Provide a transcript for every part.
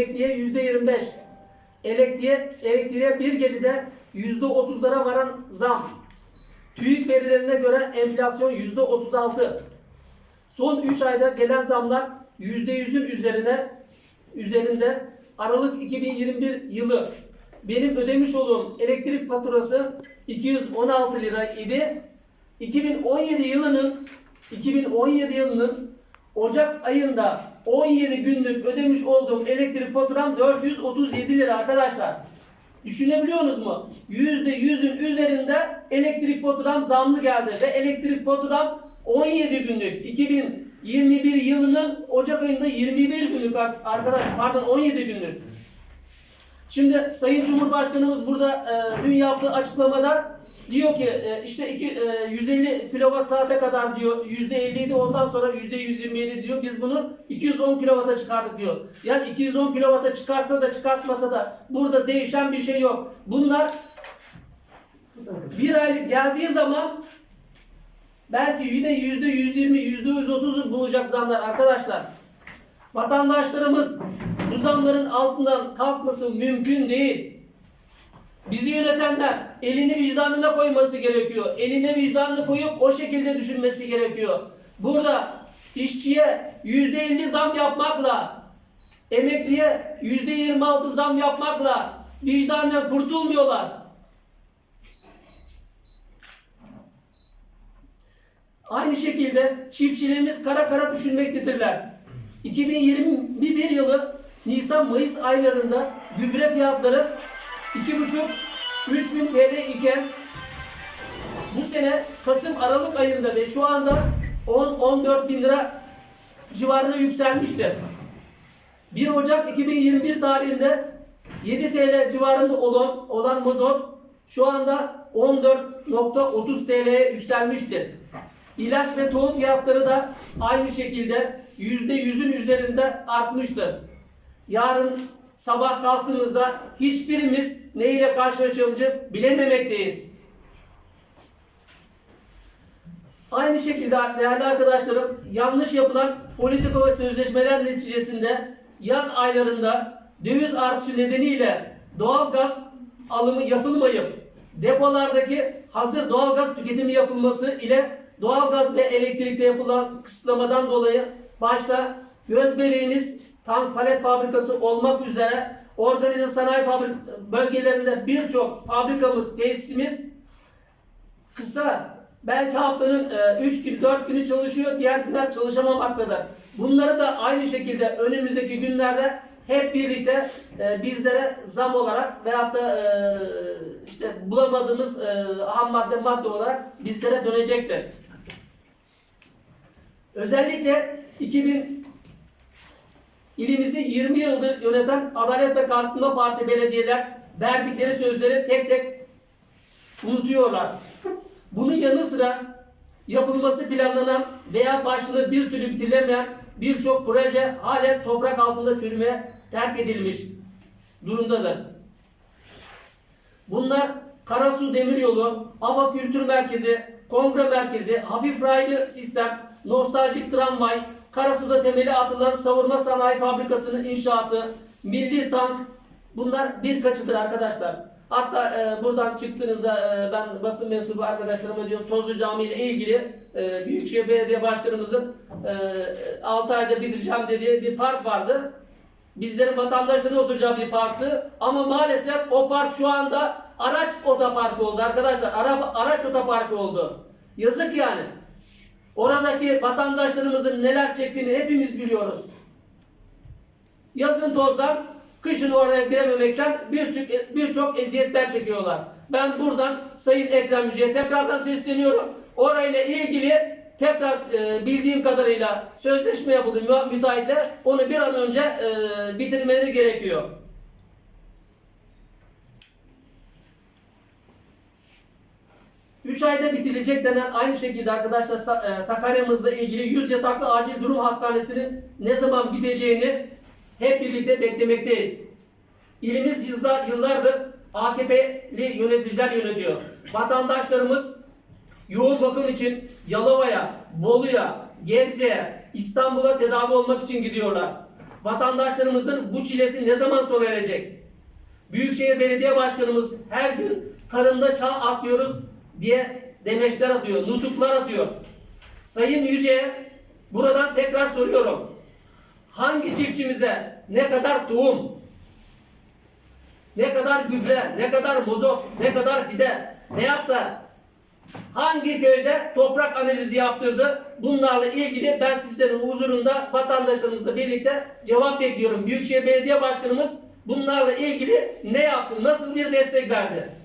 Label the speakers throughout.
Speaker 1: emekliye yüzde 25. Elektriğe, elektriğe bir gecede yüzde 30'lara varan zam. TÜİK verilerine göre enflasyon yüzde 36. Son 3 ayda gelen zamlar yüzde yüzün üzerine üzerinde Aralık 2021 yılı benim ödemiş olduğum elektrik faturası 216 lira idi. 2017 yılının 2017 yılının Ocak ayında 17 günlük ödemiş olduğum elektrik faturam 437 lira arkadaşlar. Düşünebiliyorsunuz mu? %100'ün üzerinde elektrik faturam zamlı geldi ve elektrik faturam 17 günlük 2021 yılının Ocak ayında 21 günlük ar- arkadaş pardon 17 günlük. Şimdi Sayın Cumhurbaşkanımız burada e, dün yaptığı açıklamada diyor ki e, işte iki, e, 150 kilowatt saate kadar diyor yüzde 57 ondan sonra yüzde 127 diyor. Biz bunu 210 kilovata çıkardık diyor. Yani 210 kilovata çıkarsa da çıkartmasa da burada değişen bir şey yok. Bunlar bir aylık geldiği zaman belki yine yüzde 120, yüzde 130'u bulacak zamlar arkadaşlar. Vatandaşlarımız bu zamların altından kalkması mümkün değil. Bizi yönetenler elini vicdanına koyması gerekiyor. Eline vicdanını koyup o şekilde düşünmesi gerekiyor. Burada işçiye yüzde elli zam yapmakla, emekliye yüzde yirmi altı zam yapmakla vicdanen kurtulmuyorlar. Aynı şekilde çiftçilerimiz kara kara düşünmektedirler. 2021 yılı Nisan-Mayıs aylarında gübre fiyatları 2,5-3 bin TL iken bu sene Kasım-Aralık ayında ve şu anda 10-14 bin lira civarına yükselmiştir. 1 Ocak 2021 tarihinde 7 TL civarında olan, olan mazot şu anda 14.30 TL'ye yükselmiştir. İlaç ve tohum fiyatları da aynı şekilde %100'ün üzerinde artmıştır. Yarın sabah kalktığımızda hiçbirimiz ne ile karşılaşacağımızı bilememekteyiz. Aynı şekilde değerli arkadaşlarım yanlış yapılan politika ve sözleşmeler neticesinde yaz aylarında döviz artışı nedeniyle doğal gaz alımı yapılmayıp depolardaki hazır doğal gaz tüketimi yapılması ile doğal gaz ve elektrikte yapılan kısıtlamadan dolayı başta göz bebeğimiz tank palet fabrikası olmak üzere organize sanayi fabrik bölgelerinde birçok fabrikamız, tesisimiz kısa belki haftanın 3 gün 4 günü çalışıyor diğer günler çalışamamaktadır. Bunları da aynı şekilde önümüzdeki günlerde hep birlikte e, bizlere zam olarak veyahut da e, işte bulamadığımız e, ham madde madde olarak bizlere dönecektir. Özellikle 2000 ilimizi 20 yıldır yöneten Adalet ve Kalkınma Parti belediyeler verdikleri sözleri tek tek unutuyorlar. Bunun yanı sıra yapılması planlanan veya başlığı bir türlü bitirilemeyen birçok proje halen toprak altında çürümeye terk edilmiş durumdadır. Bunlar Karasu Demiryolu, Hava Kültür Merkezi, Kongre Merkezi, hafif raylı sistem, nostaljik tramvay, Karasu'da temeli atılan savurma sanayi fabrikasının inşaatı, milli tank, bunlar birkaçıdır arkadaşlar. Hatta e, buradan çıktığınızda e, ben basın mensubu arkadaşlarıma diyorum Tozlu Camii ile ilgili e, Büyükşehir Belediye Başkanımızın e, 6 ayda bitireceğim dediği bir park vardı. Bizlerin vatandaşların oturacağı bir parktı. Ama maalesef o park şu anda araç otoparkı oldu arkadaşlar. Araba, araç otoparkı oldu. Yazık yani. Oradaki vatandaşlarımızın neler çektiğini hepimiz biliyoruz. Yazın tozdan, kışın oraya girememekten birçok birçok eziyetler çekiyorlar. Ben buradan Sayın Ekrem Yüce'ye tekrardan sesleniyorum. Orayla ilgili tekrar e, bildiğim kadarıyla sözleşme yapıldı mü- müteahhitle. Onu bir an önce e, bitirmeleri gerekiyor. Üç ayda bitirilecek denen aynı şekilde arkadaşlar e, Sakarya'mızla ilgili 100 yataklı acil durum hastanesinin ne zaman biteceğini hep birlikte beklemekteyiz. İlimiz yıllar, yıllardır AKP'li yöneticiler yönetiyor. Vatandaşlarımız yoğun bakım için Yalova'ya, Bolu'ya, Gebze'ye, İstanbul'a tedavi olmak için gidiyorlar. Vatandaşlarımızın bu çilesi ne zaman sona erecek? Büyükşehir Belediye Başkanımız her gün tarımda çağ atlıyoruz diye demeçler atıyor, nutuklar atıyor. Sayın Yüce'ye buradan tekrar soruyorum. Hangi çiftçimize ne kadar tohum, ne kadar gübre, ne kadar mozot, ne kadar fide veyahut da hangi köyde toprak analizi yaptırdı? Bunlarla ilgili ben sizlerin huzurunda vatandaşlarımızla birlikte cevap bekliyorum. Büyükşehir Belediye Başkanımız bunlarla ilgili ne yaptı? Nasıl bir destek verdi?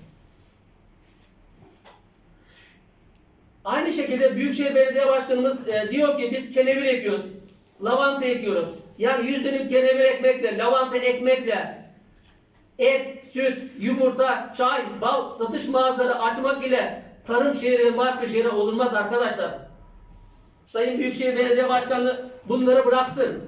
Speaker 1: Aynı şekilde Büyükşehir Belediye Başkanımız e, diyor ki biz kenevir ekiyoruz. Lavanta ekiyoruz. Yani yüz dönüm kenevir ekmekle, lavanta ekmekle et, süt, yumurta, çay, bal satış mağazaları açmak ile tarım şehri ve marka şehri olunmaz arkadaşlar. Sayın Büyükşehir Belediye Başkanı bunları bıraksın.